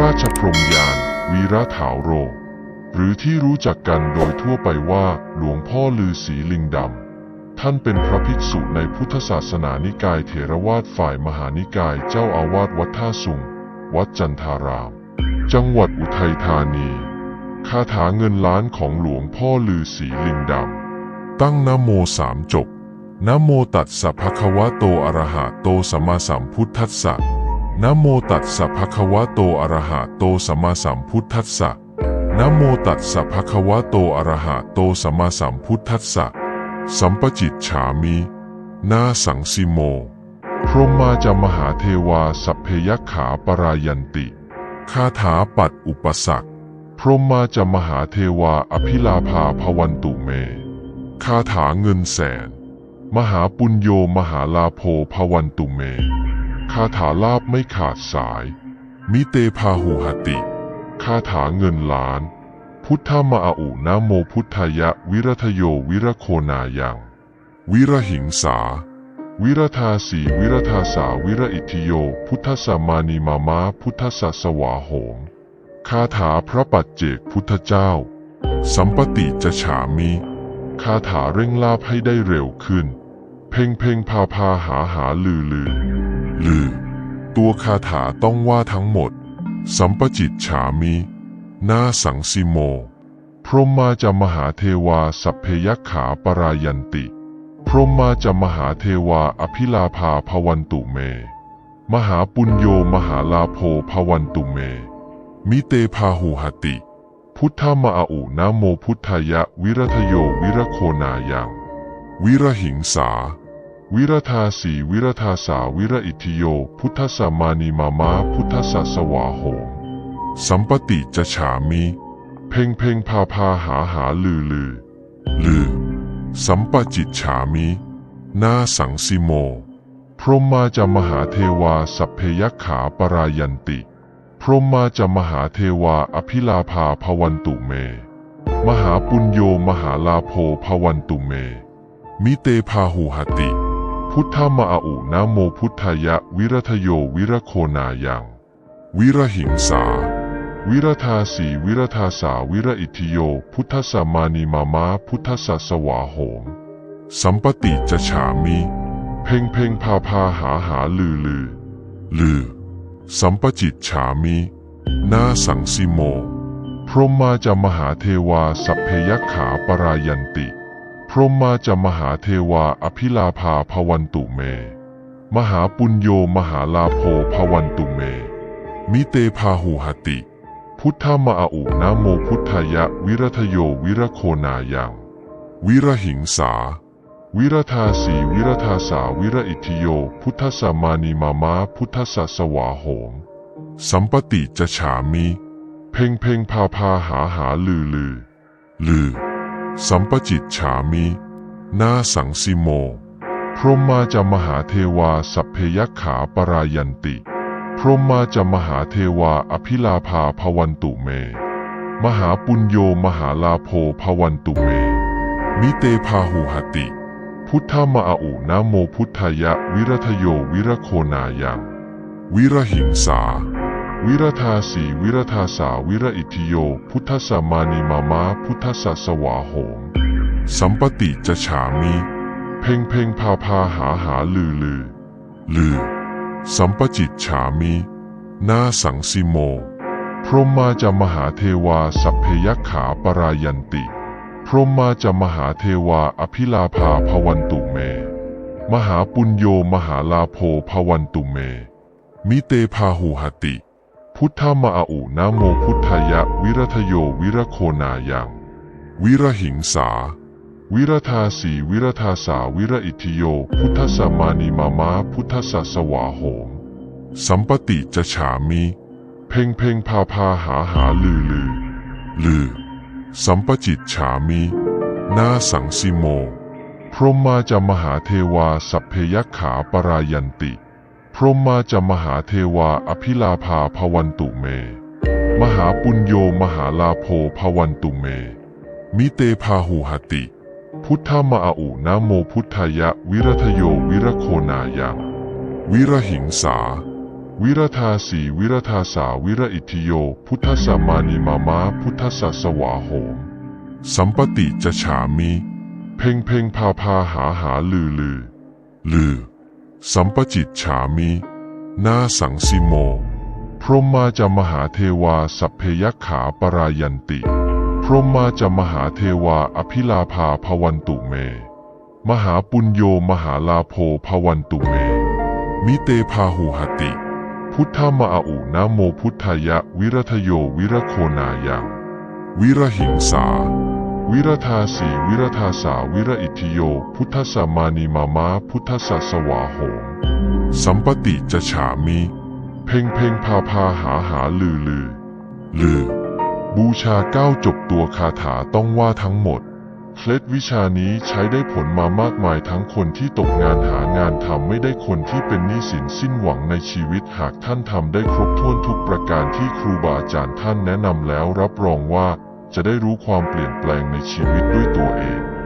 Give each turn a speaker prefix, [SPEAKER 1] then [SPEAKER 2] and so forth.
[SPEAKER 1] ราชพรมยาน วีระถาวโร หรือที่รู้จักกันโดยทั่วไปว่าหลวงพ่อลือศีลิงดำ ท่านเป็นพระภิกษุในพุทธศาสนานิกายเถรวาทฝ่ายมหานิกายเจ้าอาวาสวัดท่าสุง วัดจันทาราม จังหวัดอุทัยธานี คาถาเงินล้านของหลวงพ่อลือศีลิงดำ ตั้งนโมสามจบนโมตัสสะภะคะวะโตอะระหะโตสัมมาสัมพุทธัสสะ นะโมตัสสะภะคะวะโตอะระหะโตสัมมาสัมพุทธัสสะนะโมตัสสะภะคะวะโตอะระหะโตสัมมาสัมพุทธัสสะ สัมปจิตฉามินาสังสิโม พรหมาจามหาเทวาสัพเพยขาปรายันติ คาถาปัดอุปสรรค พรหมาจามหาเทวาอภิลาภาภวันตุเม คาถาเงินแสน มหาปุญโยมหาลาโภภวันตุเม คาถาลาบไม่ขาดสาย มิเตพาหุหติ คาถาเงินล้าน พุทธมาอุนโมพุทธายะวิรัทโยวิรโคนายัง วิรหิงสา วิรธาสีวิรธาสาวิรอิทิโย พุทธสมานีมามาพุทธสัสวาโหม คาถาพระปัจเจกพุทธเจ้า สัมปติจะฉามิ คาถาเร่งลาบให้ได้เร็วขึ้น เพ่งเพ่งพาพาหาหาลือลือลือ ตัวคาถาต้องว่าทั้งหมด สัมปจิตฉามินาสังสิโม พรหมาจะมหาเทวาสัพเพยขาปรายันติ พรหมาจะมหาเทวาอภิลาภาภวันตุเม มหาปุญโยมหาลาโภภวันตุเม มิเตพาหูหติ พุทธมาอาอุนะโมพุทธายะวิรัทโยวิรโคนายังวิรหิงสา วิรธาสีวิรธาสาวิรอิทิโย พุทธสมานีมามาพุทธสสวาโหมสัมปติจะฉามิ เพ่งเพ่งพาพาหาหาลือลือลือ สัมปจิตฉามิ นาสังสิโม พรหมาจะมหาเทวาสัพเพยขาปรายันติ พรหมาจะมหาเทวาอภิลาภาภวันตุเม มหาปุญโยมหาลาโภภวันตุเม มิเตพาหูหติ พุทธมาอุนะโมพุทธายะ วิรัทโยวิรโคนายัง วิรหิงสา วิรธาสีวิรธาสาวิรอิทิโย พุทธสมานีมามาพุทธสัสวาโหมสัมปติจะฉามิ เพ่งเพ่งพาพาหาหาลือลือ ลือ สัมปจิตฉามินาสังสิโม พรหมาจะมหาเทวาสัพเพยขาปรายันติ พรหมาจะมหาเทวาอภิลาภาภวันตุเม มหาปุญโยมหาลาโภภวันตุเม มิเตพาหูหติ พุทธมาอาอุนะโมพุทธายะวิรัทโยวิรโคนายัง วิรหิงสา วิรธาสีวิรธาสาวิรอิทิโย พุทธสมานีมามาพุทธสสวาโหมสัมปติจะฉามิ เพ่งเพ่งพาพาหาหาลือลือ ลือ สัมปจิตฉามิ นาสังสิโม พรหมาจะมหาเทวาสัพเพยขาปรายันติ พรหมาจะมหาเทวาอภิลาภาภวันตุเม มหาปุญโยมหาลาโภภวันตุเม มิเตพาหูหติ พุทธมาอาอุนะโมพุทธายะวิรัทโยวิรโคนายัง วิรหิงสา วิรธาสีวิรธาสาวิรอิทิโย พุทธสมานีมามาพุทธสสวาโหม สัมปติจะฉามิ เพ่งเพ่งพาพาหาหาลือลือ ลือ สัมปจิตฉามินาสังสิโม พรหมาจะมหาเทวาสัพเพยขาปรายันติ พรหมาจะมหาเทวาอภิลาภาภวันตุเม มหาปุญโยมหาลาโภภวันตุเม มิเตพาหูหติ พุทธมาอาอุนะโมพุทธายะ วิรัทโยวิรโคนายัง วิรหิงสา วิรธาสีวิรธาสาวิรอิทิโย พุทธสมานีมามาพุทธสสวาโหม สัมปติจะฉามิ เพ่งเพ่งพาพาหาหาลือลือ ลือ สัมปจิตฉามินาสังสิโม พรหมาจะมหาเทวาสัพเพยขาปรายันติ พรหมาจะมหาเทวาอภิลาภาภวันตุเม มหาปุญโยมหาลาโภภวันตุเม มิเตพาหูหติ พุทธมาอาอุนะโมพุทธายะวิรัทโยวิรโคนายัง วิรหิงสา วิรธาสีวิรธาสาวิรอิทิโย พุทธสมานิมามาพุทธสัสวาโหม สัมปติจะฉามิ เพ่งเพ่งพาพาหาหาลือลือ ลือ สัมปจิตฉามินาสังสิโม พรหมาจะมหาเทวาสัพเพยขาปรายันติ พรหมาจะมหาเทวาอภิลาภาภวันตุเม มหาปุญโยมหาลาโภภวันตุเม มิเตพาหุหติ พุทธมาอุนะโมพุทธายะวิรทโยวิรโคนายัง วิรหิงสา วิรธาสีวิรธาสาวิรอิทธิโย พุทธสมานิมามาพุทธสสวาโหมสัมปติจะฉามิ เพ่งเพ่งพาพาหาหาลือลือ ลือ บูชาเก้าจบตัวคาถาต้องว่าทั้งหมด เคล็ดวิชานี้ใช้ได้ผลมามากมายทั้งคนที่ตกงานหางานทำไม่ได้คนที่เป็นหนี้สินสิ้นหวังในชีวิตหากท่านทำได้ครบถ้วนทุกประการที่ครูบาอาจารย์ท่านแนะนำแล้วรับรองว่า จะได้รู้ความเปลี่ยนแปลงในชีวิตด้วยตัวเอง